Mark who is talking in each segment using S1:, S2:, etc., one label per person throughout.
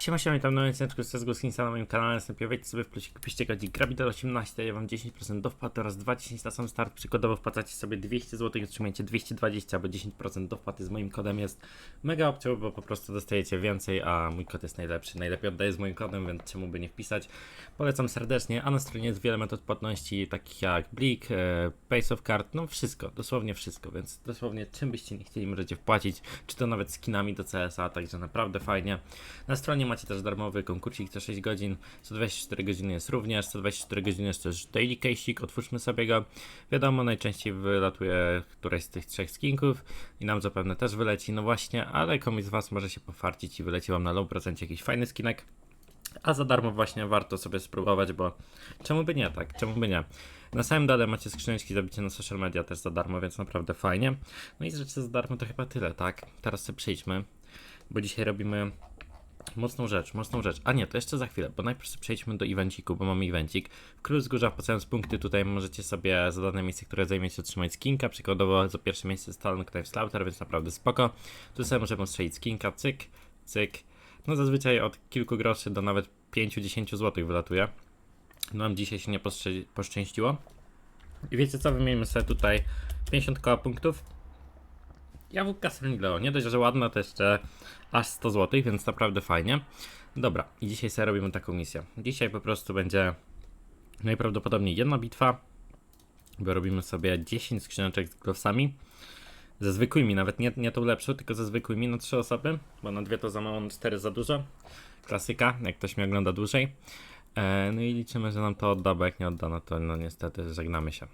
S1: Siema, siema, witam na odcinku z CSGO Skinsa na moim kanale, następnie wejdźcie sobie w plusik, kupiście kodzik Grabitel 18, daję wam 10% do wpłaty oraz 2,10 na sam start, przykładowo wpłacacie sobie 200 zł i otrzymujecie 220 albo 10% do wpłaty z moim kodem jest mega opcją, bo po prostu dostajecie więcej, a mój kod jest najlepszy, najlepiej oddaję z moim kodem, więc czemu by nie wpisać. Polecam serdecznie, a na stronie jest wiele metod płatności, takich jak Blik, e, Pace of Card, no wszystko, dosłownie wszystko, więc dosłownie czym byście nie chcieli możecie wpłacić, czy to nawet skinami do CSA, także naprawdę fajnie. Na stronie macie też darmowy konkursik co 6 godzin, co 24 godziny jest również, co 24 godziny jest też daily case'ik, otwórzmy sobie go. Wiadomo, najczęściej wylatuje któreś z tych trzech skinków i nam zapewne też wyleci, no właśnie, ale komuś z Was może się pofarcić i wyleci Wam na low procencie jakiś fajny skinek. A za darmo właśnie warto sobie spróbować, bo czemu by nie, tak? Czemu by nie? Na samym dole macie skrzyneczki zabicie na social media też za darmo, więc naprawdę fajnie. No i z rzeczy za darmo to chyba tyle, tak? Teraz sobie przejdźmy, bo dzisiaj robimy mocną rzecz, mocną rzecz. A nie, to jeszcze za chwilę, bo najpierw przejdźmy do evenciku, bo mamy evencik. W Król Wzgórza wpłacając punkty tutaj możecie sobie za dane miejsce, które zajmiecie otrzymać skinka. Przykładowo za pierwsze miejsce Stalon Knife Slaughter, więc naprawdę spoko. Tu sobie możemy strzelić skinka, cyk, cyk. No zazwyczaj od kilku groszy do nawet 5-10 zł wylatuje. No nam dzisiaj się nie poszczę- poszczęściło. I wiecie co, wymienimy sobie tutaj 50 koła punktów. Jabłka Leo, nie dość, że ładna, to jeszcze aż 100 zł, więc naprawdę fajnie. Dobra, i dzisiaj sobie robimy taką misję. Dzisiaj po prostu będzie najprawdopodobniej jedna bitwa, bo robimy sobie 10 skrzyneczek z glowsami. Ze zwykłymi, nawet nie, nie tą lepszą, tylko ze zwykłymi na 3 osoby, bo na dwie to za mało, na 4 za dużo. Klasyka, jak ktoś mnie ogląda dłużej. E, no i liczymy, że nam to odda, bo jak nie odda, no to no niestety żegnamy się.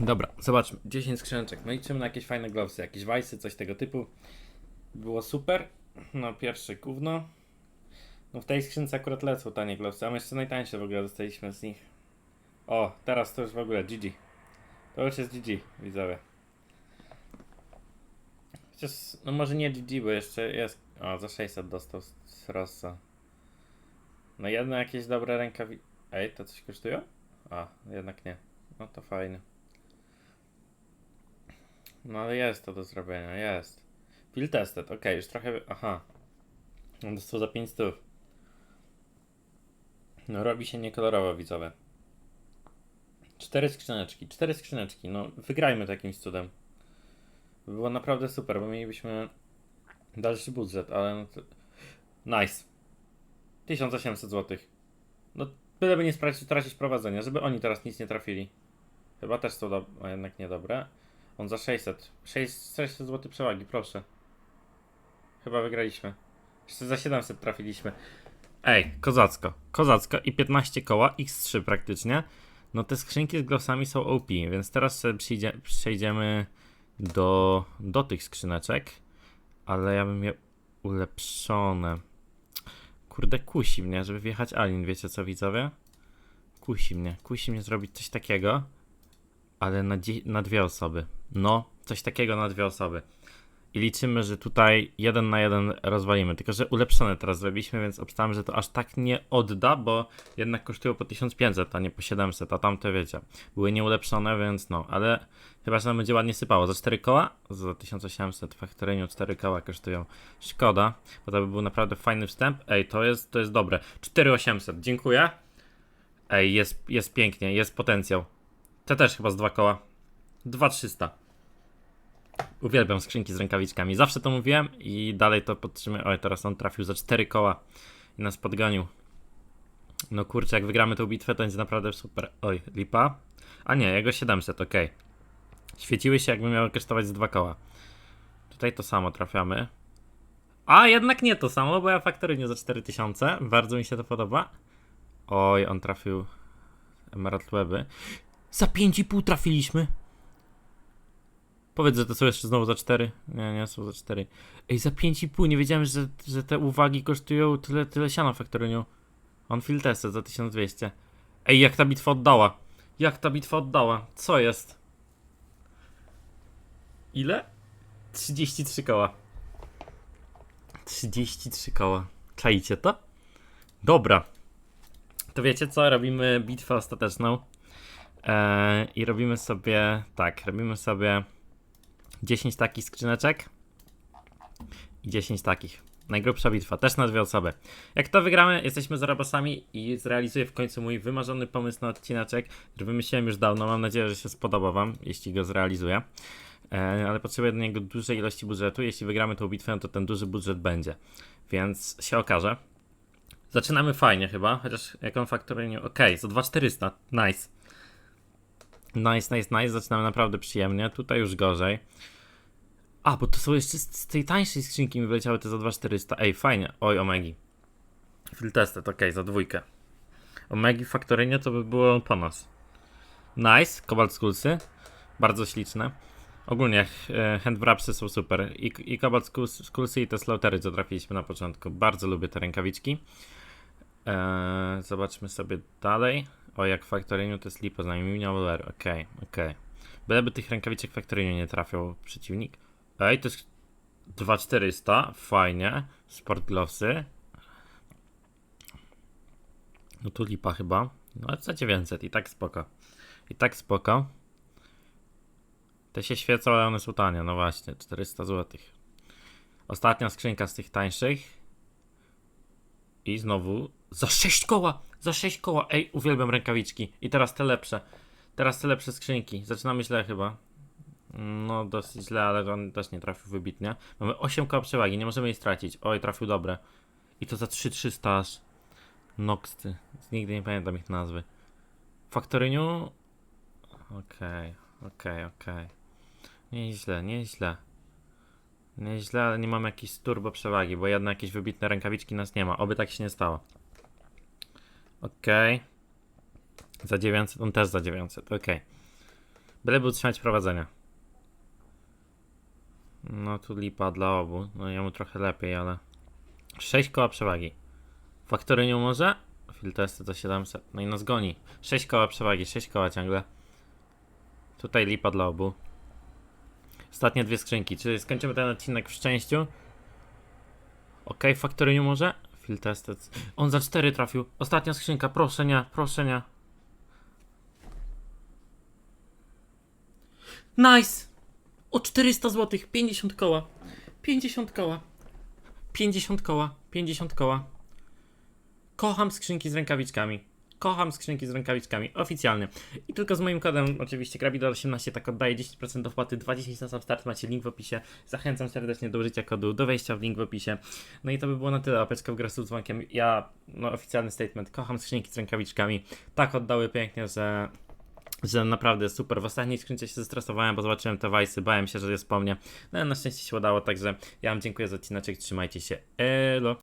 S1: Dobra, zobaczmy. 10 skrzyneczek. No liczymy na jakieś fajne glowsy, jakieś wajsy, coś tego typu. Było super. No pierwsze gówno. No w tej skrzynce akurat lecą tanie glowsy, a my jeszcze najtańsze w ogóle dostaliśmy z nich. O, teraz to już w ogóle GG. To już jest GG, widzowie. Chociaż, no może nie GG, bo jeszcze jest... O, za 600 dostał z- Rossa. No jedno jakieś dobre rękawi... Ej, to coś kosztują? A, jednak nie. No to fajne. No ale jest to do zrobienia, jest. Field tested, okej, już trochę. Aha. On dostał za 5 stów. No robi się niekolorowo, widzowie. Cztery skrzyneczki, cztery skrzyneczki. No wygrajmy to jakimś cudem. By było naprawdę super, bo mielibyśmy dalszy budżet, ale no to... Nice. 1800 zł. No byleby nie stracić, tracić prowadzenia, żeby oni teraz nic nie trafili. Chyba też są do... a jednak niedobre. On za 600. 600, 600 zł przewagi, proszę. Chyba wygraliśmy. Jeszcze za 700 trafiliśmy. Ej, kozacko. Kozacko i 15 koła, x3 praktycznie. No te skrzynki z glosami są OP, więc teraz przyjdzie, przejdziemy do, do tych skrzyneczek. Ale ja bym je ulepszone. Kurde, kusi mnie, żeby wjechać Alin, wiecie co widzowie? Kusi mnie, kusi mnie zrobić coś takiego ale na, na dwie osoby. No, coś takiego na dwie osoby. I liczymy, że tutaj jeden na jeden rozwalimy. Tylko, że ulepszone teraz zrobiliśmy, więc obstałem, że to aż tak nie odda, bo jednak kosztują po 1500, a nie po 700, a tamte wiecie, były nieulepszone, więc no, ale chyba, że nam będzie ładnie sypało. Za 4 koła? Za 1800 w faktoryniu 4 koła kosztują. Szkoda, bo to by był naprawdę fajny wstęp. Ej, to jest, to jest dobre. 4800, dziękuję. Ej, jest, jest pięknie, jest potencjał. Te też chyba z dwa koła. 2300. Uwielbiam skrzynki z rękawiczkami. Zawsze to mówiłem i dalej to podtrzymuję. Oj, teraz on trafił za 4 koła i nas podgonił. No kurczę, jak wygramy tę bitwę, to będzie naprawdę super. Oj, lipa. A nie, jego 700, ok. Świeciły się, jakby miały kosztować z dwa koła. Tutaj to samo trafiamy. A jednak nie to samo, bo ja faktorynię za 4000. Bardzo mi się to podoba. Oj, on trafił Emerald Weby. Za 5,5 trafiliśmy. Powiedz, że to są jeszcze znowu za 4. Nie, nie, są za 4. Ej, za 5,5. Nie wiedziałem, że, że te uwagi kosztują tyle, tyle siana w Factoriniu. On field tested za 1200. Ej, jak ta bitwa oddała? Jak ta bitwa oddała? Co jest? Ile? 33 koła. 33 koła. Czajcie to? Dobra. To wiecie co? Robimy bitwę ostateczną. Eee, I robimy sobie. Tak, robimy sobie 10 takich skrzyneczek i 10 takich. Najgrubsza bitwa, też na dwie osoby. Jak to wygramy, jesteśmy zarabasami i zrealizuję w końcu mój wymarzony pomysł na odcineczek, który wymyśliłem już dawno. Mam nadzieję, że się spodoba Wam, jeśli go zrealizuję. E, ale potrzebuję do niego dużej ilości budżetu. Jeśli wygramy tą bitwę, to ten duży budżet będzie. Więc się okaże. Zaczynamy fajnie chyba, chociaż jak on faktorynie. Okej, za 2400. Nice. Nice, nice, nice. Zaczynamy naprawdę przyjemnie. Tutaj już gorzej. A, bo to są jeszcze z, tej tańszej skrzynki mi wyleciały te za 2400. Ej, fajnie. Oj, Omegi. Field tested, okej, za dwójkę. Omegi faktorynie to by było po nas. Nice, Cobalt Skulsy. Bardzo śliczne. Ogólnie e, handwrapsy są super. I, i Skuls- Skulsy i te slautery, co trafiliśmy na początku. Bardzo lubię te rękawiczki. Eee, zobaczmy sobie dalej. O, jak w Factoriniu to jest lipa z nami. Minia Waller. Okej, okej. Byleby tych rękawiczek w Factoriniu nie trafiał przeciwnik. Ej, to jest 2400. Fajnie. Sport Glovesy. No tu lipa chyba. No ale za 900 i tak spoko. I tak spoko. Te się świecą, ale one są tanie. No właśnie, 400 zł. Ostatnia skrzynka z tych tańszych. I znowu za 6 koła! Za 6 koła! Ej, uwielbiam rękawiczki. I teraz te lepsze. Teraz te lepsze skrzynki. Zaczynamy źle chyba. No, dosyć źle, ale on też nie trafił wybitnie. Mamy 8 koła przewagi, nie możemy jej stracić. Oj, trafił dobre. I to za 3300 aż. Noxty. Nigdy nie pamiętam ich nazwy. Faktoryniu? Okej, okej, okej. Nieźle, nieźle. Nieźle, ale nie mamy jakiejś turbo przewagi, bo jedna jakieś wybitne rękawiczki nas nie ma. Oby tak się nie stało. Okej. Za 900, on też za 900, okej. Byleby utrzymać prowadzenie. No tu lipa dla obu. No jemu trochę lepiej, ale... 6 koła przewagi. Faktoryniu może? Filtesty to 700. No i nas goni. 6 koła przewagi, 6 koła ciągle. Tutaj lipa dla obu. Ostatnie dwie skrzynki. Czy skończymy ten odcinek w szczęściu? Ok, Factoryniu może? Field. On za 4 trafił. Ostatnia skrzynka, proszę nie, proszę nie. Nice! O 400 zł, 50 koła. 50 koła. 50 koła, 50 koła. Kocham skrzynki z rękawiczkami. Kocham skrzynki z rękawiczkami, oficjalnie. I tylko z moim kodem, oczywiście, Grabidol18, tak oddaję 10% do wpłaty, 20 na sam start, macie link w opisie. Zachęcam serdecznie do użycia kodu, do wejścia w link w opisie. No i to by było na tyle, łapeczka w grę z dzwonkiem. Ja, no oficjalny statement, kocham skrzynki z rękawiczkami. Tak oddały pięknie, że że naprawdę super. W ostatniej skrzynce się zestresowałem, bo zobaczyłem te wajsy, bałem się, że jest po mnie. No na szczęście się udało, także ja wam dziękuję za odcineczek, trzymajcie się. Elo!